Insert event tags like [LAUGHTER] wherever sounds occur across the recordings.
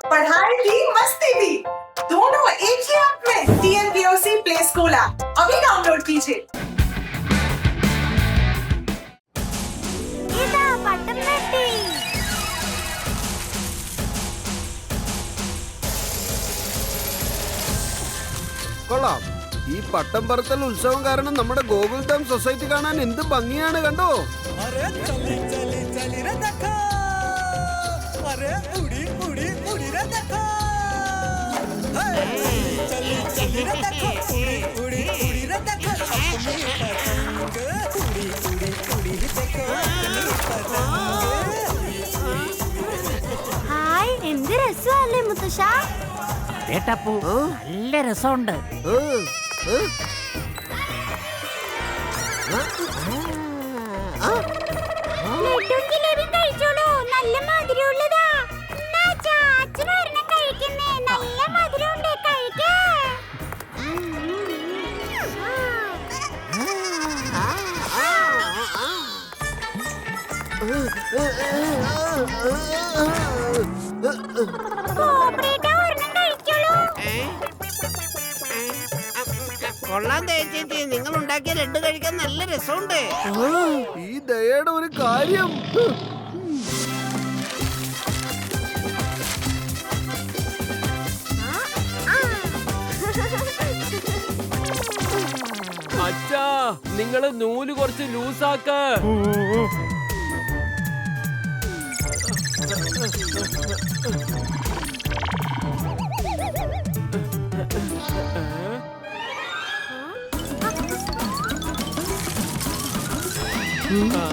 पढ़ाई भी मस्ती भी दोनों एक ही ऐप में टीएनपीओसी प्ले स्कूल ऐप अभी डाउनलोड कीजिए ഇതാ പട്ടം വെട്ടി കൊള്ളാം ഈ പട്ടം പറത്തൽ ഉത്സവം കാരണം നമ്മുടെ ഗോകുൽ ഡാം സൊസൈറ്റി കാണാൻ എന്ത് ഭംഗിയാണ് കണ്ടോ अरे चली चली चली रे देखो अरे उड़ी उड़ी उड़ी रे देखो हे, चली चली रे देखो उड़ी उड़ी उड़ी रे देखो अपनी पतंग उड़ी उड़ी उड़ी देखो अपनी पतंग ഹായ് എന്ത് രസമല്ലേ മുത്തശ്ശ കേട്ടപ്പോ നല്ല രസമുണ്ട് ഏ, ഏ, കൊള്ളാൻ ചേച്ചി നിങ്ങൾ ഉണ്ടാക്കിയ ലഡു കഴിക്കാൻ നല്ല രസമുണ്ട്. ഈ ദയയുടെ ഒരു കാര്യം. അച്ഛാ നിങ്ങൾ നൂൽ കുറച്ച് ലൂസാക്ക. ഇതാ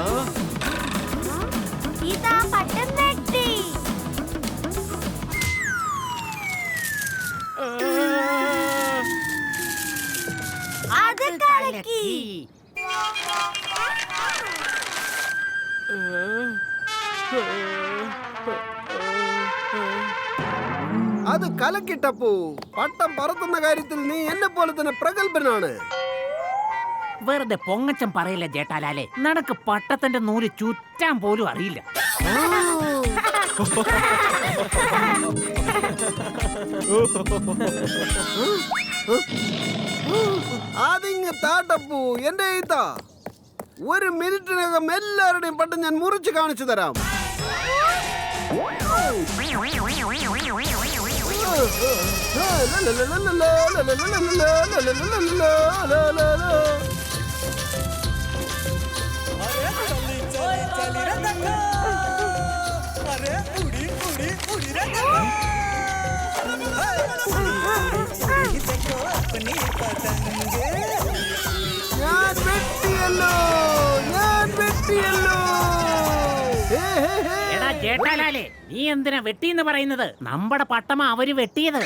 കലക്കിട്ടപ്പോ പട്ടം പറത്തുന്ന കാര്യത്തിൽ നീ എന്നെ പോലെ തന്നെ പ്രഗത്ഭനാണ് വെറുതെ പൊങ്ങച്ചം പറയില്ല ജേട്ടാലാലെ നടക്ക് പട്ടത്തിന്റെ നൂൽ ചുറ്റാൻ പോലും അറിയില്ല അതിങ് താട്ടപ്പൂ എന്റെ ഈത്താ ഒരു മിനിറ്റിനകം എല്ലാവരുടെയും പട്ടം ഞാൻ മുറിച്ച് കാണിച്ചു തരാം ഞാൻ വെട്ടിയല്ലോ ഞാൻ വെട്ടിയല്ലോ ഹേ ഹേ ഹേ ജേട്ടാലാലെ നീ എന്തിനാ വെട്ടി എന്ന് പറയുന്നത്? നമ്മുടെ പട്ടമ അവർ വെട്ടിയത്.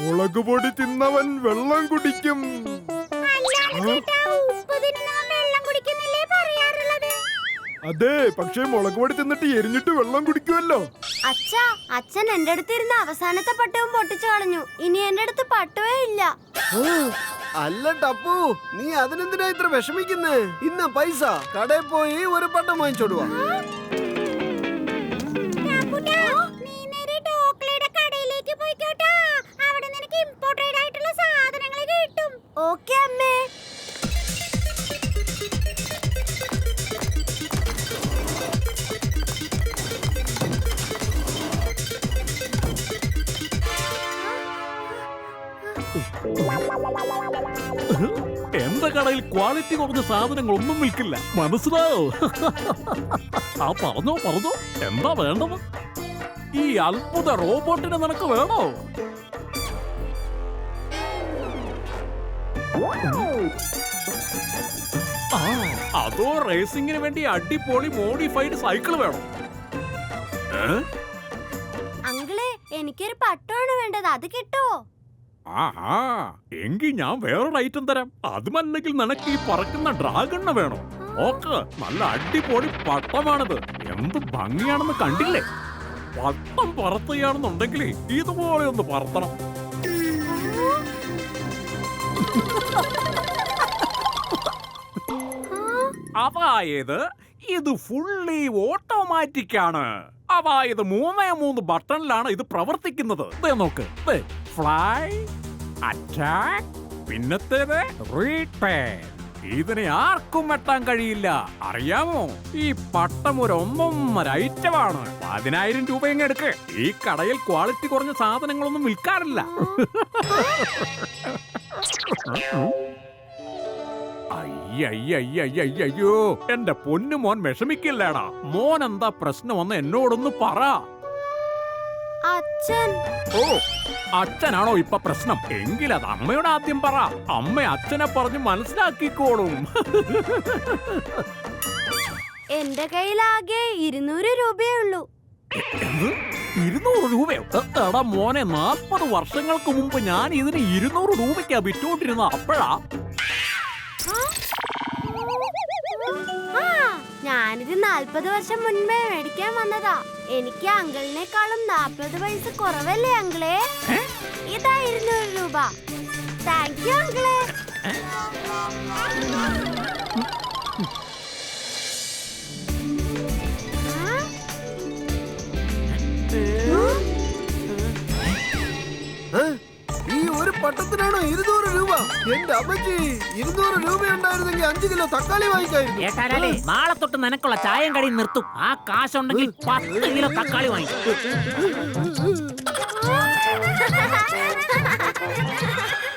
മുളക് പൊടി തിന്നവൻ വെള്ളം കുടിക്കും. അല്ലാതെ ചേട്ടാ, വെള്ളം കുടിക്കുന്നില്ലേ പറയാറുള്ളത്? അതെ പക്ഷേ മുളക് പൊടി തിന്നിട്ട് എരിഞ്ഞിട്ട് വെള്ളം കുടിക്കുമല്ലോ അച്ഛാ അച്ഛൻ എന്റെ അടുത്ത് ഇരുന്ന അവസാനത്തെ പട്ടവും പൊട്ടിച്ചു കളഞ്ഞു. ഇനി എന്റെ അടുത്ത് പട്ടവേ ഇല്ല. അല്ല ടപ്പു. നീ അതിനെന്തിനാ ഇത്ര വിഷമിക്കുന്നേ? ഇന്ന പൈസ കടയിൽ പോയി ഒരു പട്ടം വാങ്ങിച്ചോടുവാ. ഓക്കേ നീ എന്റെ കടയിൽ ക്വാളിറ്റി കുറഞ്ഞ സാധനങ്ങൾ ഒന്നും വിൽക്കില്ല മനസ്സിലായോ? ആ പറഞ്ഞോ പറഞ്ഞോ. എന്താ വേണ്ടത്? ഈ അത്ഭുത റോബോട്ടിനെ നിനക്ക് വേണോ? ആ അതോ റേസിംഗിന് വേണ്ടി അടിപൊളി മോഡിഫൈഡ് സൈക്കിൾ വേണം? അങ്കിളെ എനിക്കൊരു പട്ടമാണ് വേണ്ടത്. അത് കിട്ടുമോ ആഹാ എങ്കിൽ ഞാൻ വേറൊരു ഐറ്റം തരാം. അതുമല്ലെങ്കിൽ നിനക്ക് ഈ പറക്കുന്ന ഡ്രാഗണ്ണ വേണം? ഓക്ക് നല്ല അടിപൊളി പട്ടമാണിത്. എന്ത് ഭംഗിയാണെന്ന് കണ്ടില്ലേ? പട്ടം പറത്തുകയാണെന്നുണ്ടെങ്കിൽ ഇതുപോലെ ഒന്ന് പറത്തണം. അതായത് ഇത് ഫുള്ളി ഓട്ടോമാറ്റിക് ആണ്. അതായത് മൂന്നേ മൂന്ന് ബട്ടണിലാണ് ഇത് പ്രവർത്തിക്കുന്നത്. ദേ നോക്ക്. ഫ്ലൈ അറ്റാക്ക് പിന്നത്തേത് റീപെയർ ഇതിനെ ആർക്കും വെട്ടാൻ കഴിയില്ല. അറിയാമോ? ഈ പട്ടം ഒരു ഒന്നൊന്നര ഐറ്റമാണ് പതിനായിരം രൂപ എങ്ങനെ എടുക്ക്. ഈ കടയിൽ ക്വാളിറ്റി കുറഞ്ഞ സാധനങ്ങളൊന്നും വിൽക്കാറില്ല. [LAUGHS] [LAUGHS] അയ്യയ്യയ്യയ്യോ എന്റെ പൊന്നു മോൻ വിഷമിക്കില്ലേടാ. മോൻ എന്താ പ്രശ്നം പ്രശ്നമെന്ന് എന്നോടൊന്ന് പറ. അച്ഛൻ. ഓ അച്ഛനാണോ ഇപ്പൊ പ്രശ്നം? എങ്കിൽ അത് അമ്മയോട് ആദ്യം പറ. അമ്മ അച്ഛനെ പറഞ്ഞ് മനസ്സിലാക്കിക്കോളും. എന്റെ കയ്യിലാകെ ഇരുന്നൂറ് രൂപയേ ഉള്ളൂ? ഇരുന്നൂറ് രൂപയോ? എടാ മോനെ നാൽപ്പത് വർഷങ്ങൾക്ക് മുമ്പ് ഞാൻ ഇതിന് ഇരുന്നൂറ് രൂപയ്ക്കാ വിറ്റോണ്ടിരുന്ന അപ്പോഴാ ഞാനിത് നാൽപ്പത് വർഷം മുൻപേ മേടിക്കാൻ വന്നതാ. എനിക്ക് അങ്കിളിനേക്കാളും നാൽപ്പത് പൈസ കുറവല്ലേ അങ്കിളെ? ഇതാ ഇരുന്നൂറ് രൂപ. താങ്ക് യു അങ്കിളെ. പട്ടത്തിനാണോ ഇരുന്നൂറ് രൂപ? എന്റെ അമ്മച്ചി ഇരുന്നൂറ് രൂപ ഉണ്ടായിരുന്നെങ്കിൽ അഞ്ചു കിലോ തക്കാളി വാങ്ങിക്കായിരുന്നു. ജേട്ടാലാലേ നാളെ തൊട്ട് നിനക്കുള്ള ചായം കടി നിർത്തും. ആ കാശുണ്ടെങ്കിൽ പത്ത് കിലോ തക്കാളി വാങ്ങിക്കും. [LAUGHS]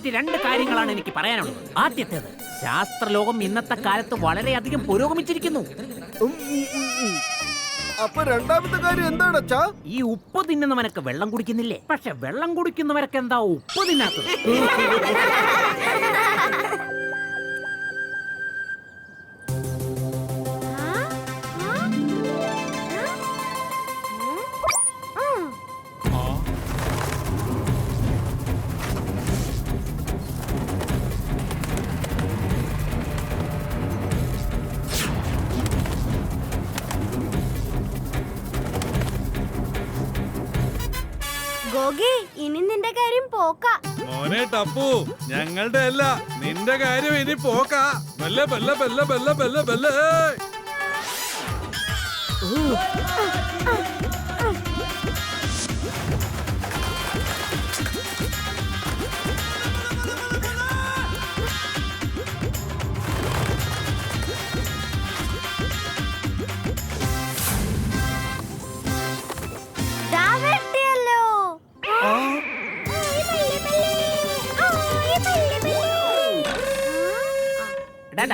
ഇതിനെപ്പറ്റി രണ്ട് കാര്യങ്ങളാണ് എനിക്ക് പറയാനുള്ളത്. ആദ്യത്തേത് ശാസ്ത്രലോകം ഇന്നത്തെ കാലത്ത് വളരെയധികം പുരോഗമിച്ചിരിക്കുന്നു. ഉം, ഉം, ഉം, ഉം. അപ്പൊ രണ്ടാമത്തെ കാര്യം എന്താണ് ഈ ഉപ്പ് തിന്നുന്നവനൊക്കെ വെള്ളം കുടിക്കുന്നില്ലേ? പക്ഷെ വെള്ളം കുടിക്കുന്നവരൊക്കെ എന്താ ഉപ്പ് തിന്നാത്തത്? [LAUGHS] ടപ്പു ഞങ്ങളുടെ അല്ല നിന്റെ കാര്യം ഇനി പോക്ക. ബല്ല ബല്ല ബല്ല ബല്ല ബല്ല ബല്ല.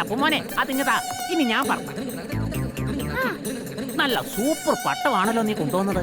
അപ്പുമോനെ അതിങ്ങതാ. ഇനി ഞാൻ പറഞ്ഞു നല്ല സൂപ്പർ പട്ടമാണല്ലോ നീ കൊണ്ടുവന്നത്.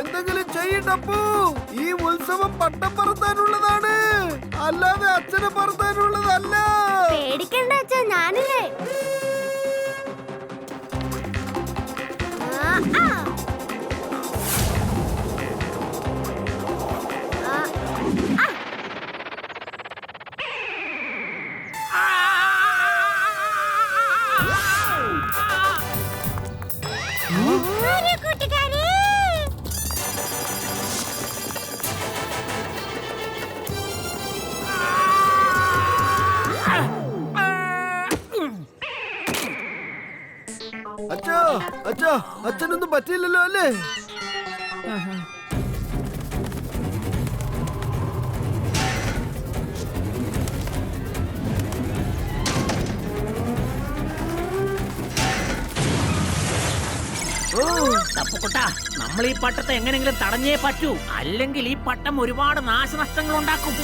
എന്തെങ്കിലും ചെയ്യട്ടപ്പൂ. ഈ ഉത്സവം പട്ടം പറത്താനുള്ളതാണ്. അല്ലാതെ അച്ഛനെ പറത്താനുള്ളതല്ല പേടിക്കണ്ട അച്ഛാ ഞാനില്ലേ. അച്ഛാ അച്ഛനൊന്നും പറ്റിയില്ലല്ലോ അല്ലേ? തപ്പുക്കുട്ടാ നമ്മൾ ഈ പട്ടത്തെ എങ്ങനെങ്കിലും തടഞ്ഞേ പറ്റൂ. അല്ലെങ്കിൽ ഈ പട്ടം ഒരുപാട് നാശനഷ്ടങ്ങൾ ഉണ്ടാക്കും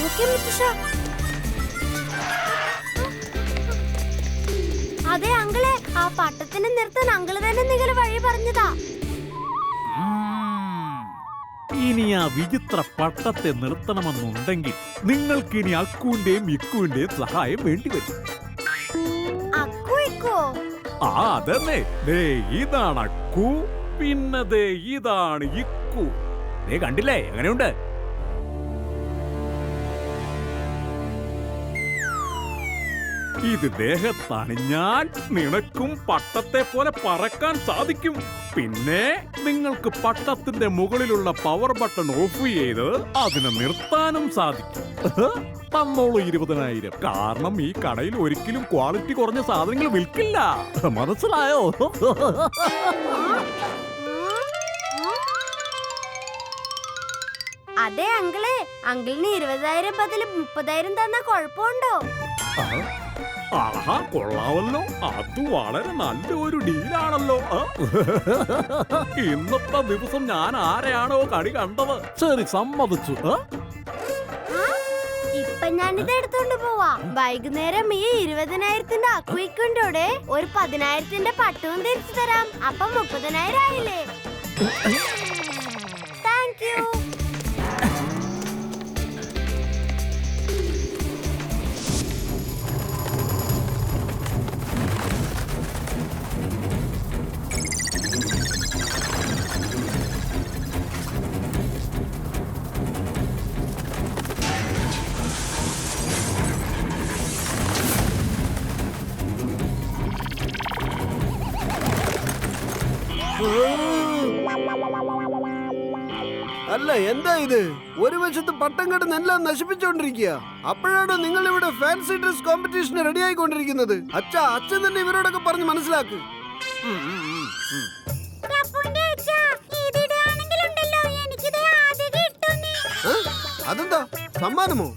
അതെ അങ്കിളെ ആ പട്ടത്തിന് നിർത്താൻ അങ്കിൾ തന്നെ നിങ്ങൾ വഴി പറഞ്ഞതാ. ഇനി ആ വിചിത്ര പട്ടത്തെ നിർത്തണമെന്നുണ്ടെങ്കിൽ നിങ്ങൾക്ക് ഇനി അക്കുവിന്റെയും ഇക്കുവിന്റെയും സഹായം വേണ്ടിവരും ആ അതന്നെ. ദേ ഇതാണ് അക്കു. പിന്നെ ദേ ഇതാണ് ഇക്കു. ദേ കണ്ടില്ലേ? എങ്ങനെയുണ്ട്? ഇത് ദേഹത്തണിഞ്ഞാൽ നിനക്കും പട്ടത്തെ പോലെ പറക്കാൻ സാധിക്കും. പിന്നെ നിങ്ങൾക്ക് പട്ടത്തിന്റെ മുകളിലുള്ള പവർ ബട്ടൺ ഓഫ് ചെയ്ത് അതിനെ നിർത്താനും സാധിക്കും. തന്നോളൂ ഇരുപതിനായിരം. കാരണം ഈ കടയിൽ ഒരിക്കലും ക്വാളിറ്റി കുറഞ്ഞ സാധനങ്ങൾ വിൽക്കില്ല. മനസ്സിലായോ? അതെ അങ്കിളെ. അങ്കിളിന് ഇരുപതായിരം ബദൽ മുപ്പതായിരം തന്ന കുഴപ്പമുണ്ടോ? ആഹാ കൊള്ളാവല്ലോ. അത് വളരെ നല്ല ഒരു ഡീലാണല്ലോ? ഇന്നത്തെ ദിവസം ഞാൻ ആരെയാണോ കടി കണ്ടത്? ശരി സമ്മതിച്ചു. ആ? ആ, ഇപ്പൊ ഞാനിത് എടുത്തോണ്ട് പോവാ. വൈകുന്നേരം ഈ ഇരുപതിനായിരത്തിന്റെ അക്വിക്കുണ്ടോടെ? ഒരു പതിനായിരത്തിന്റെ പട്ടവും തിരിച്ചു തരാം. അപ്പൊ മുപ്പതിനായിരം ആയില്ലേ? [LAUGHS] താങ്ക് യു എന്താ ഇത്? ഒരു വശത്ത് പട്ടം കെട്ടുന്ന എല്ലാം നശിപ്പിച്ചുകൊണ്ടിരിക്കുക അപ്പോഴാണ് നിങ്ങൾ ഇവിടെ ഫാൻസി ഡ്രസ് കോമ്പറ്റീഷന് റെഡി ആയിക്കൊണ്ടിരിക്കുന്നത്? അച്ഛാ അച്ഛൻ തന്നെ ഇവരോടൊക്കെ പറഞ്ഞ് മനസ്സിലാക്ക്? അതെന്താ? സമ്മാനമോ?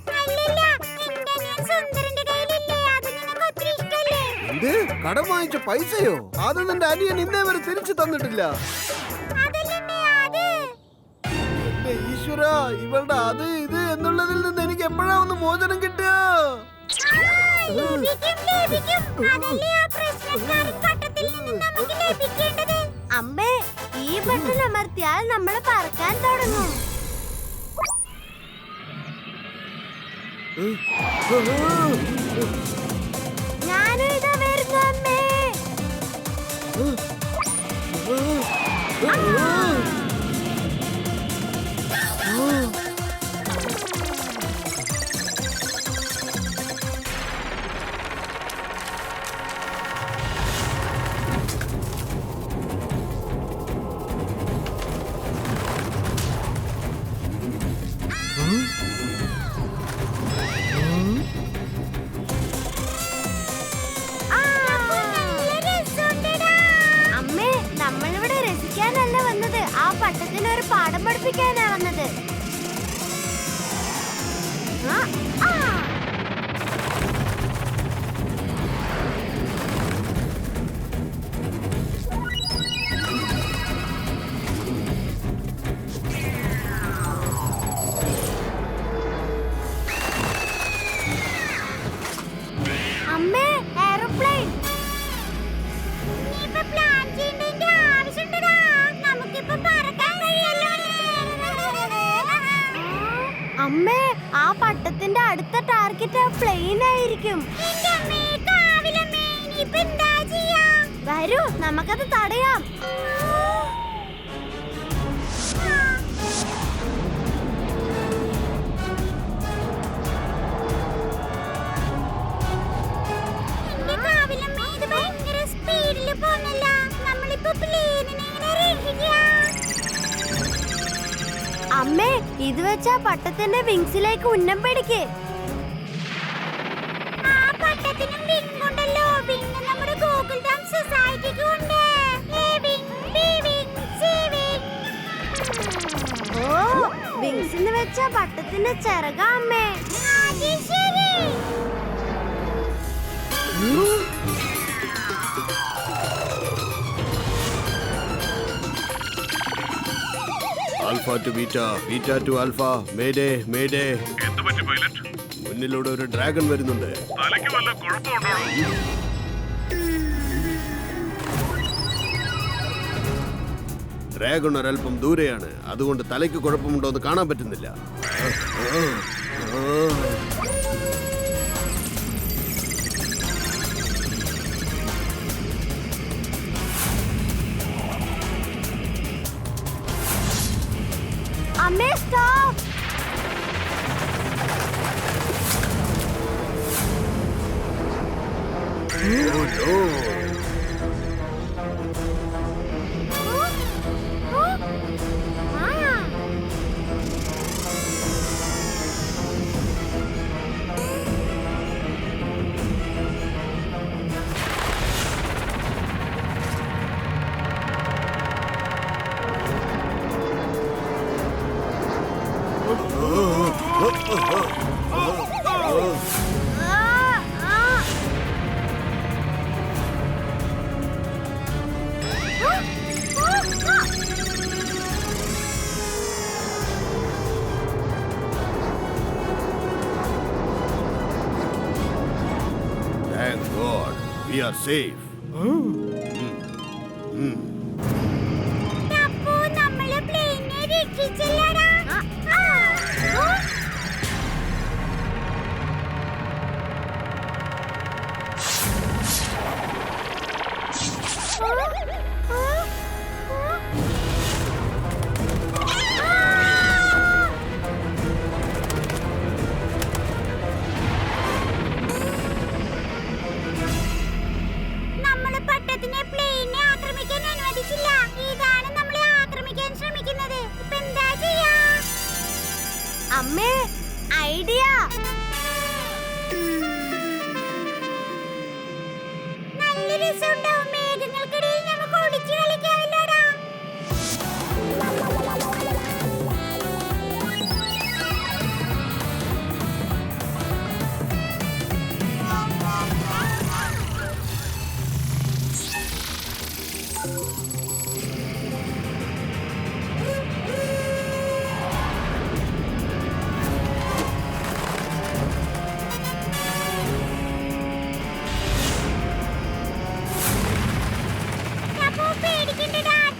എന്ത് കടം വാങ്ങിച്ച പൈസയോ? അത് നിന്റെ അനിയൻ ഇന്നേ വരെ തിരിച്ചു തന്നിട്ടില്ല. ഈശ്വര ഇവളുടെ അത് ഇത് എന്നുള്ളതിൽ നിന്ന് എനിക്ക് എപ്പോഴാ ഒന്ന് മോചനം കിട്ടുക? അമ്മേ ഈ ബട്ടൺ അമർത്തിയാൽ നമ്മൾ പറക്കാൻ തുടങ്ങും. ഞാനും പാഠം പഠിപ്പിക്കാനാ വന്നത് ആ, ആ. തടയാം അമ്മേ ഇത് വെച്ചാ പട്ടത്തിന്റെ വിങ്സിലേക്ക് ഉന്നം പിടിക്ക്. ആ പട്ടത്തിനും വിങ് ഉണ്ടല്ലോ. വിങ് നമ്മുടെ ഗൂഗിൾ ഡാം സൊസൈറ്റിക്ക് ഉണ്ട്. ഓ വിങ്സ് വെച്ച പട്ടത്തിന്റെ ചിറക അമ്മേ. Alpha to beta beta to alpha mayday mayday. മുന്നിലൂടെ ഒരു ഡ്രാഗൺ വരുന്നുണ്ട്. ഡ്രാഗൺ ഒരല്പം ദൂരെയാണ്. അതുകൊണ്ട് തലയ്ക്ക് കുഴപ്പമുണ്ടോ എന്ന് കാണാൻ പറ്റുന്നില്ല. അമ്മേ stop Oh, no. We are safe. Oh. Hum. Idea നല്ല അമ്മേ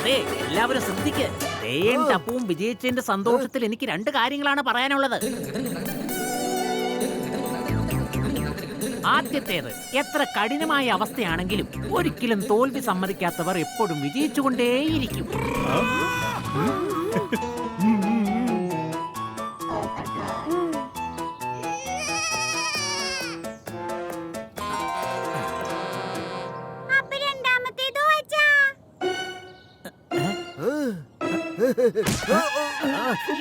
അതെ എല്ലാവരും ശ്രദ്ധിക്ക്. തേയും ടപ്പും വിജയിച്ചതിന്റെ സന്തോഷത്തിൽ എനിക്ക് രണ്ട് കാര്യങ്ങളാണ് പറയാനുള്ളത്. ആദ്യത്തേത് എത്ര കഠിനമായ അവസ്ഥയാണെങ്കിലും ഒരിക്കലും തോൽവി സമ്മതിക്കാത്തവർ എപ്പോഴും വിജയിച്ചുകൊണ്ടേയിരിക്കും.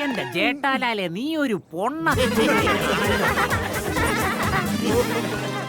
എന്റെ ജേട്ടാലാലെ നീ ഒരു പൊണ്ണ. [LAUGHS]